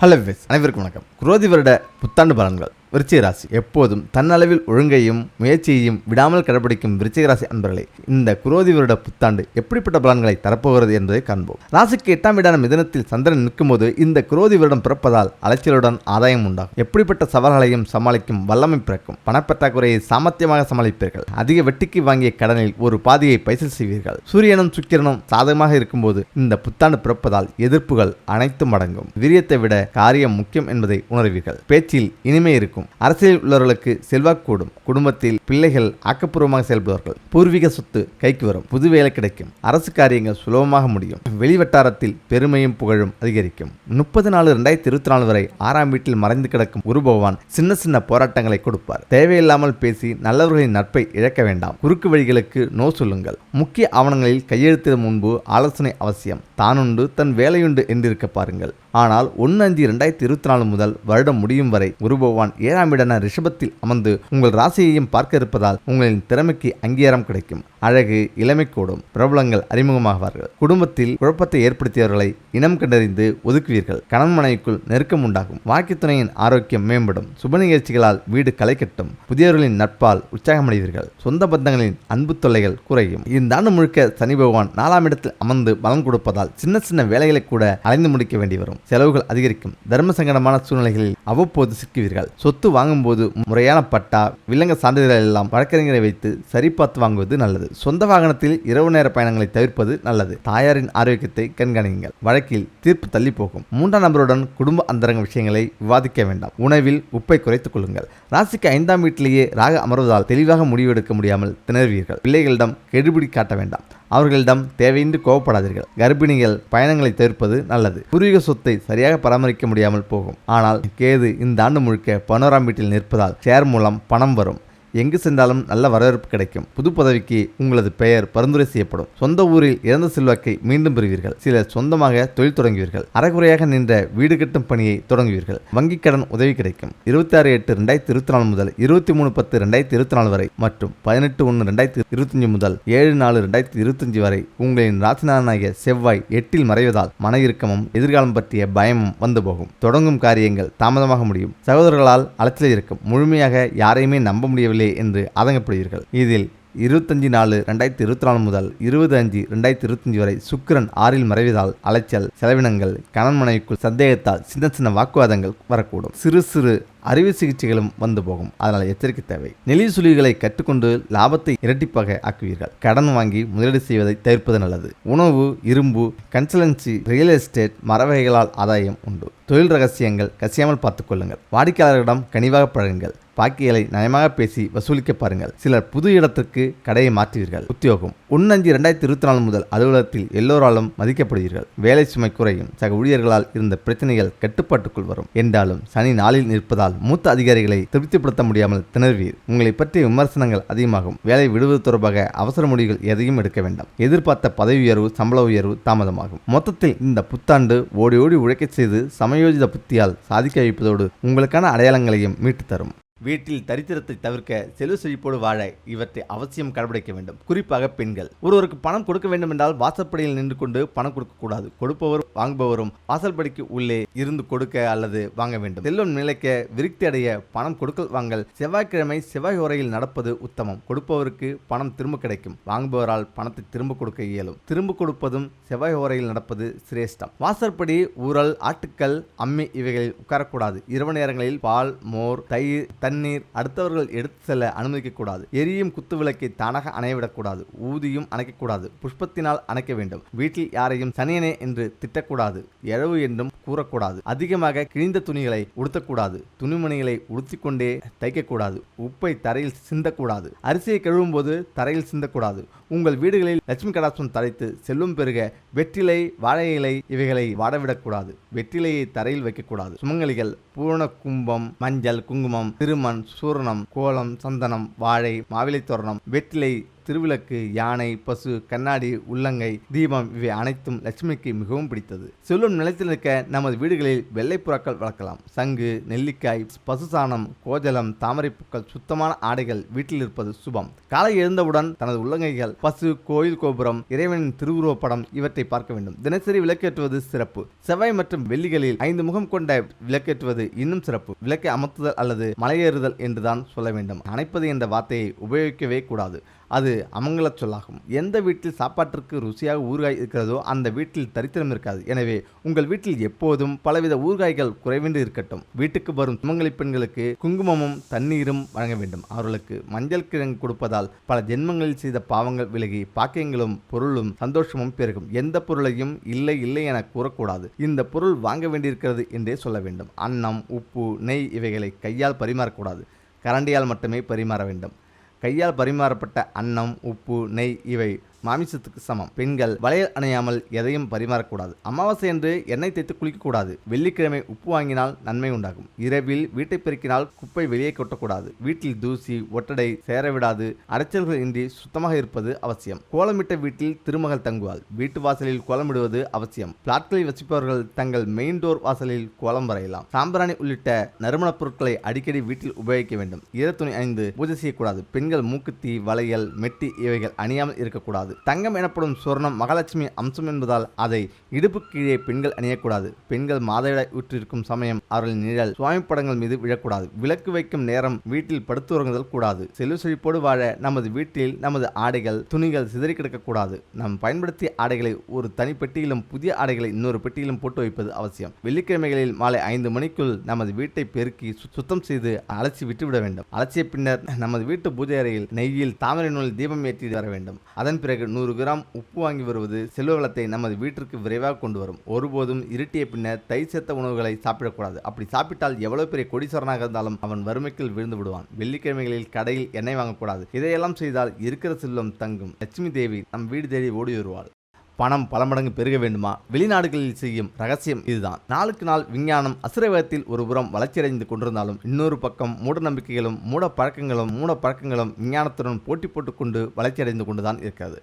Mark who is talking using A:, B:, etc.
A: Hello விஸ் அனைவருக்கும் வணக்கம். குரோதி வருட புத்தாண்டு பலன்கள். விருச்சிக ராசி எப்போதும் தன்னளவில் ஒழுங்கையும் முயற்சியையும் விடாமல் கடைபிடிக்கும் விருச்சிக ராசி அன்பர்களே இந்த குரோதி வருட புத்தாண்டு எப்படிப்பட்ட பலன்களை தரப்போகிறது என்பதை காண்போம். ராசிக்கு எட்டாம் வீடான மிதனத்தில் சந்திரன் நிற்கும்போது இந்த குரோதி வருடம் பிறப்பதால் அலைச்சலுடன் ஆதாயம் உண்டாகும். எப்படிப்பட்ட சவால்களையும் சமாளிக்கும் வல்லமை பிறக்கும். பணப்பற்றாக்குறையை சாமர்த்தியமாக சமாளிப்பீர்கள். அதிக வெட்டிக்கு வாங்கிய கடனில் ஒரு பாதியை பைசல் செய்வீர்கள். சூரியனும் சுக்கிரனும் சாதகமாக இருக்கும்போது இந்த புத்தாண்டு பிறப்பதால் எதிர்ப்புகள் அனைத்தும் அடங்கும். வீரியத்தை விட காரியம் முக்கியம் என்பதை உணர்வீர்கள். பேச்சில் இனிமை இருக்கும். அரசியலில் உள்ளவர்களுக்கு செல்வாக்கு கூடும். குடும்பத்தில் பிள்ளைகள் ஆக்கப்பூர்வமாக செயல்படுவார்கள். பூர்வீக சொத்து கைக்கு வரும். புது வேலை கிடைக்கும். அரசு காரியங்கள் சுலபமாக முடியும். வெளிவட்டாரத்தில் பெருமையும் புகழும் அதிகரிக்கும். முப்பது நாலு ரெண்டாயிரத்தி இருபத்தி நாலு வரை ஆறாம் வீட்டில் மறைந்து கிடக்கும் குரு பகவான் சின்ன சின்ன போராட்டங்களை கொடுப்பார். தேவையில்லாமல் பேசி நல்லவர்களின் நட்பை இழக்க வேண்டாம். குறுக்கு வழிகளுக்கு நோ சொல்லுங்கள். முக்கிய ஆவணங்களில் கையெழுத்திட முன்பு ஆலோசனை அவசியம். தானுண்டு தன் வேலையுண்டு என்றிருக்க பாருங்கள். ஆனால் ஒன்று அஞ்சு ரெண்டாயிரத்தி இருபத்தி நாலு முதல் வருடம் முடியும் வரை குரு பகவான் ஏழாம் இடன ரிஷபத்தில் அமர்ந்து உங்கள் ராசியையும் பார்க்க இருப்பதால் உங்களின் திறமைக்கு அங்கீகாரம் கிடைக்கும். அழகு இளமை கூடும். பிரபலங்கள் அறிமுகமாகுவார்கள் குடும்பத்தில் குழப்பத்தை ஏற்படுத்தியவர்களை இனம் கண்டறிந்து ஒதுக்குவீர்கள். கணவன் மனைவிக்குள் நெருக்கம் உண்டாகும். வாழ்க்கை துணையின் ஆரோக்கியம் மேம்படும். சுப நிகழ்ச்சிகளால் வீடு களை கட்டும். புதியவர்களின் நட்பால் உற்சாகமடைவீர்கள். சொந்த பந்தங்களின் அன்பு தொல்லைகள் குறையும். இந்த ஆண்டு முழுக்க சனி பகவான் நாலாம் இடத்தில் அமர்ந்து பலன் கொடுப்பதால் சின்ன சின்ன வேலைகளை கூட அலைந்து முடிக்க வேண்டி வரும் செலவுகள் அதிகரிக்கும். தர்ம சங்கடமான சூழ்நிலைகளில் அவ்வப்போது சிக்குவீர்கள். சொத்து வாங்கும்போது முறையான பட்டா விலங்க சான்றிதழ் எல்லாம் வழக்கறிஞரை வைத்து சரிபார்த்து வாங்குவது நல்லது. சொந்த வாகனத்தில் இரவு நேர பயணங்களை தவிர்ப்பது நல்லது. தாயாரின் ஆரோக்கியத்தை கண்காணியுங்கள். வழக்கில் தீர்ப்பு தள்ளி போகும். மூன்றாம் நபருடன் குடும்ப அந்தரங்க விஷயங்களை விவாதிக்க வேண்டாம். உணவில் உப்பை குறைத்துக் கொள்ளுங்கள். ராசிக்கு ஐந்தாம் வீட்டிலேயே ராக அமர்வதால் தெளிவாக முடிவெடுக்க முடியாமல் திணறுவீர்கள். பிள்ளைகளிடம் கெடுபிடி காட்ட வேண்டாம். அவர்களிடம் தேவையின்றி கோவப்படாதீர்கள். கர்ப்பிணிகள் பயணங்களை தவிர்ப்பது நல்லது. பூர்வீக சொத்தை சரியாக பராமரிக்க முடியாமல் போகும். ஆனால் கேது இந்த ஆண்டு முழுக்க பனோராம் வீட்டில் நிற்பதால் ஷேர் மூலம் பணம் வரும். எங்கு சென்றாலும் நல்ல வரவேற்பு கிடைக்கும். புது பதவிக்கு உங்களது பெயர் பரிந்துரை செய்யப்படும். சொந்த ஊரில் இறந்த செல்வாக்கை மீண்டும் பெறுவீர்கள். சிலர் சொந்தமாக தொழில் தொடங்குவீர்கள். அறகுறையாக நின்ற வீடு கட்டும் பணியை தொடங்குவீர்கள். வங்கிக் கடன் உதவி கிடைக்கும். இருபத்தி ஆறு எட்டு ரெண்டாயிரத்தி இருபத்தி நாலு முதல் இருபத்தி மூணு பத்து ரெண்டாயிரத்தி இருபத்தி நாலு வரை மற்றும் பதினெட்டு ஒன்று ரெண்டாயிரத்தி இருபத்தஞ்சு முதல் ஏழு நாலு ரெண்டாயிரத்தி இருபத்தஞ்சு வரை உங்களின் ராசிநாதனாகிய செவ்வாய் எட்டில் மறைவதால் மன இறுக்கமும் எதிர்காலம் பற்றிய பயமும் வந்து போகும். தொடங்கும் காரியங்கள் தாமதமாக முடியும். சகோதரர்களால் அலைச்சல் இருக்கும். முழுமையாக யாரையுமே நம்ப முடியவில்லை என்று ஆதங்கப்படுவீர்கள். இதில் இருபத்தஞ்சி நாலு ரெண்டாயிரத்தி இருபத்தி நாலு முதல் இருபது அஞ்சு ரெண்டாயிரத்தி இருபத்தஞ்சு வரை சுக்கிரன் ஆறில் மறைவதால் அலைச்சல் செலவினங்கள் கணன் மனைவிக்குள் சந்தேகத்தால் சின்ன சின்ன வாக்குவாதங்கள் வரக்கூடும். சிறு சிறு அறுவை சிகிச்சைகளும் வந்து போகும். அதனால் எச்சரிக்கை தேவை. நெளி சுழிகளை கற்றுக்கொண்டு லாபத்தை இரட்டிப்பாக ஆக்குவீர்கள். கடன் வாங்கி முதலீடு செய்வதை தவிர்ப்பது நல்லது. உணவு இரும்பு கன்சலன்சி ரியல் எஸ்டேட் மரவகைகளால் ஆதாயம் உண்டு. தொழில் ரகசியங்கள் கசியாமல் பார்த்துக்கொள்ளுங்கள் வாடிக்கையாளர்களிடம் கனிவாக பழகுங்கள். பாக்கியலை நயமாக பேசி வசூலிக்க பாருங்கள். சிலர் புது இடத்திற்கு கடையை மாற்றுவீர்கள். உத்தியோகம். ஒன்னஞ்சு ரெண்டாயிரத்தி இருபத்தி நாலு முதல் அலுவலகத்தில் எல்லோராலும் மதிக்கப்படுவீர்கள். வேலை சுமை குறையும். சக ஊழியர்களால் இருந்த பிரச்சனைகள் கட்டுப்பாட்டுக்குள் வரும். என்றாலும் சனி நாளில் நிற்பதால் மூத்த அதிகாரிகளை திருப்திப்படுத்த முடியாமல் திணறுவீர். உங்களை பற்றிய விமர்சனங்கள் அதிகமாகும். வேலை விடுவது தொடர்பாக அவசர முடிவுகள் எதையும் எடுக்க வேண்டாம். எதிர்பார்த்த பதவி உயர்வு சம்பள உயர்வு தாமதமாகும். மொத்தத்தில் இந்த புத்தாண்டு ஓடி ஓடி உழைக்கச் செய்து சமயோஜித புத்தியால் சாதிக்க வைப்பதோடு உங்களுக்கான அடையாளங்களையும் மீட்டு தரும். வீட்டில் தரித்திரத்தை தவிர்க்க செல்வ செழிப்போடு வாழ இவற்றை அவசியம் கடைபிடிக்க வேண்டும். குறிப்பாக பெண்கள். ஒருவருக்கு பணம் கொடுக்க வேண்டும் என்றால் வாசற்படியில் நின்று கொண்டு பணம் கொடுக்கக்கூடாது கொடுப்பவர் வாங்குபவரும் வாசல்படிக்கு உள்ளே இருந்து கொடுக்க அல்லது வாங்க வேண்டும். செல்வம் நிலைக்க விருத்தி அடைய பணம் கொடுக்கல் வாங்கல் செவ்வாய்க்கிழமை செவ்வாய் உரையில் நடப்பது உத்தமம். கொடுப்பவருக்கு பணம் திரும்ப கிடைக்கும். வாங்குபவரால் பணத்தை திரும்ப கொடுக்க இயலும். திரும்ப கொடுப்பதும் செவ்வாய் உரையில் நடப்பது சிரேஷ்டம். வாசற்படி ஊரல் ஆட்டுக்கல் அம்மி இவைகளில் உட்காரக்கூடாது. இரவு நேரங்களில் பால் மோர் தயிர் தண்ணீர் அடுத்தவர்கள் எடுத்து செல்ல அனுமதிக்கக்கூடாது. எரியும் குத்து விளக்கை தானாக அணையவிடக்கூடாது. ஊதியும் அணைக்கக்கூடாது. புஷ்பத்தினால் அணைக்க வேண்டும். வீட்டில் யாரையும் சனியனே என்று திட்டக்கூடாது. எழவு என்றும் கூறக்கூடாது. அதிகமாக கிழிந்த துணிகளை உடுத்தக்கூடாது. துணிமணிகளை உடுத்திக்கொண்டே தைக்கக்கூடாது. உப்பை தரையில் சிந்தக்கூடாது. அரிசியை கழுவும் போது தரையில் சிந்தக்கூடாது. உங்கள் வீடுகளில் லட்சுமி கடாசம் தழைத்து செல்லும் பெருக வெற்றிலை வாழை இலை இவைகளை வாடவிடக்கூடாது. வெற்றிலையை தரையில் வைக்கக்கூடாது. சுமங்கலிகள் பூரண கும்பம் மஞ்சள் குங்குமம் திருமண் சூரணம் கோலம் சந்தனம் வாழை மாவிலை தோரணம் வெற்றிலை திருவிளக்கு யானை பசு கண்ணாடி உள்ளங்கை தீபம் இவை அனைத்தும் லட்சுமிக்கு மிகவும் பிடித்தது. செல்லும் நிலத்தில் இருக்க நமது வீடுகளில் வெள்ளை புறாக்கள் வளர்க்கலாம். சங்கு நெல்லிக்காய் பசு சாணம் கோஜலம் தாமரை பூக்கள் சுத்தமான ஆடைகள் வீட்டில் இருப்பது சுபம். காலை எழுந்தவுடன் தனது உள்ளங்கைகள் பசு கோயில் கோபுரம் இறைவனின் திருவுருவப் படம் இவற்றை பார்க்க வேண்டும். தினசரி விளக்கேற்றுவது சிறப்பு. செவ்வாய் மற்றும் வெள்ளிகளில் ஐந்து முகம் கொண்ட விளக்கேற்றுவது இன்னும் சிறப்பு. விளக்கை அமர்த்துதல் அல்லது மலையேறுதல் என்றுதான் சொல்ல வேண்டும். அணைப்பது என்ற வார்த்தையை உபயோகிக்கவே கூடாது. அது அமங்கல சொல்லாகும். எந்த வீட்டில் சாப்பாட்டிற்கு ருசியாக ஊறுகாய் இருக்கிறதோ அந்த வீட்டில் தரித்திரம் இருக்காது. எனவே உங்கள் வீட்டில் எப்போதும் பலவித ஊறுகாய்கள் குறைவின்றி இருக்கட்டும். வீட்டுக்கு வரும் சுமங்கலி பெண்களுக்கு குங்குமமும் தண்ணீரும் வழங்க வேண்டும். அவர்களுக்கு மஞ்சள் கிழங்கு கொடுப்பதால் பல ஜென்மங்களில் செய்த பாவங்கள் விலகி பாக்கியங்களும் பொருளும் சந்தோஷமும் பெருகும். எந்த பொருளையும் இல்லை இல்லை என கூறக்கூடாது. இந்த பொருள் வாங்க வேண்டியிருக்கிறது என்றே சொல்ல வேண்டும். அன்னம் உப்பு நெய் இவைகளை கையால் பரிமாறக்கூடாது. கரண்டியால் மட்டுமே பரிமாற வேண்டும். கையால் பரிமாறப்பட்ட அன்னம் உப்பு நெய் இவை மாமிசத்துக்கு சமம். பெண்கள் வளையல் அணையாமல் எதையும் பரிமாறக்கூடாது. அமாவாசை என்று எண்ணெய் தேய்த்து குளிக்கக்கூடாது. வெள்ளிக்கிழமை உப்பு வாங்கினால் நன்மை உண்டாகும். இரவில் வீட்டை பெருக்கினால் குப்பை வெளியே கொட்டக்கூடாது. வீட்டில் தூசி ஒட்டடை சேரவிடாது. அடைச்சல்கள் இன்றி சுத்தமாக இருப்பது அவசியம். கோலமிட்ட வீட்டில் திருமகள் தங்குவாள். வீட்டு வாசலில் கோலமிடுவது அவசியம். பிளாட்களில் வசிப்பவர்கள் தங்கள் மெயின் டோர் வாசலில் கோலம் வரையலாம். சாம்பிராணி உள்ளிட்ட நறுமணப் பொருட்களை அடிக்கடி வீட்டில் உபயோகிக்க வேண்டும். ஈரத்துணி அணிந்து பூஜை செய்யக்கூடாது. பெண்கள் மூக்குத்தி வளையல் மெட்டி இவைகள் அணியாமல் இருக்கக்கூடாது. தங்கம் எனப்படும் சொர்ணம் மகாலட்சுமி அம்சம் என்பதால் அதை இடுப்பு கீழே பெண்கள் அணியக்கூடாது. பெண்கள் மாதவிடாய் ஊற்றிருக்கும் சமயம் அவர்களின் நிழல் சுவாமி படங்கள் மீது விழக்கூடாது. விளக்கு வைக்கும் நேரம் வீட்டில் படுத்துறங்குதல் கூடாது. செல்வ செழிப்போடு வாழ நமது வீட்டில் நமது ஆடைகள் துணிகள் சிதறி கிடக்கக்கூடாது. நாம் பயன்படுத்திய ஆடைகளை ஒரு தனி பெட்டியிலும் புதிய ஆடைகளை இன்னொரு பெட்டியிலும் போட்டு வைப்பது அவசியம். வெள்ளிக்கிழமைகளில் மாலை ஐந்து மணிக்குள் நமது வீட்டை பெருக்கி சுத்தம் செய்து அலட்சி விட்டுவிட வேண்டும். அலட்சிய பின்னர் நமது வீட்டு பூஜை அறையில் நெய்யில் தாமரை நூல் தீபம் ஏற்றி வர வேண்டும். அதன் பிறகு நூறு கிராம் உப்பு வாங்கி வருவது செல்வ வளத்தை நமது வீட்டிற்கு விரைவாக கொண்டு வரும். ஒருபோதும் இருட்டிய பின்னர் தை சேர்த்த உணவுகளை சாப்பிடக்கூடாது. அப்படி சாப்பிட்டால் எவ்வளவு பெரிய கொடிசரனாக இருந்தாலும் அவன் வறுமைக்குள் விழுந்து விடுவான். வெள்ளிக்கிழமைகளில் கடையில் எண்ணெய் வாங்கக்கூடாது. இதையெல்லாம் செய்தால் இருக்கிற செல்வம் தங்கும். லட்சுமி தேவி நம் வீடு தேடி ஓடி வருவாள். பணம் பல மடங்கு பெருக வேண்டுமா? வெளிநாடுகளில் செய்யும் ரகசியம் இதுதான். நாளுக்கு நாள் விஞ்ஞானம் அசுரவேகத்தில் ஒரு புறம் வளர்ச்சியடைந்து கொண்டிருந்தாலும் இன்னொரு பக்கம் மூட நம்பிக்கைகளும் மூட பழக்கங்களும் மூட பழக்கங்களும் விஞ்ஞானத்துடன் போட்டி போட்டுக்கொண்டு வளர்ச்சியடைந்து கொண்டுதான் இருக்கிறது.